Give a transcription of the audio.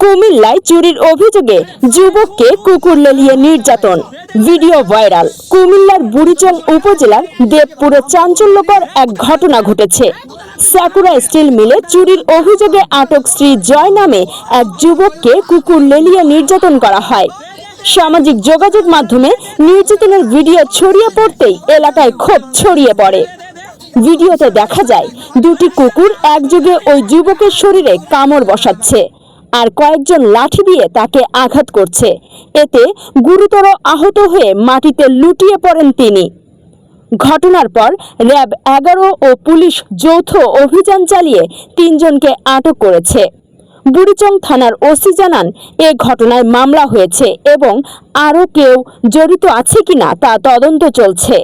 কুমিল্লায় চুরির অভিযোগে যুবককে কুকুর লেলিয়ে নির্যাতন। Video viral. কুমিল্লার বুড়িচং উপজেলার দেবপুরে চাঞ্চল্যকর এক ঘটনা ঘটেছে। সাকুরা স্টিল মিলে চুরির অভিযোগে আটক শ্রী জয় নামে এক যুবককে কুকুর লেলিয়ে নির্যাতন করা হয়। সামাজিক যোগাযোগ মাধ্যমে নির্যাতনের ভিডিও ছড়িয়ে পড়তেই এলাকায় ক্ষোভ ছড়িয়ে পড়ে। ভিডিওতে দেখা যায়, দুটি কুকুর একযোগে ওই যুবকের শরীরে কামড় বসাচ্ছে। আর কয়েকজন লাঠি দিয়ে তাকে আঘাত করছে। এতে গুরুতর আহত হয়ে মাটিতে লুটিয়ে পড়েন তিনি। ঘটনার পর র্যাব এগারো ও পুলিশ যৌথ অভিযান চালিয়ে তিনজনকে আটক করেছে। বুড়িচং থানার ওসি জানান, এ ঘটনায় মামলা হয়েছে এবং আরও কেউ জড়িত আছে কিনা তা তদন্ত চলছে।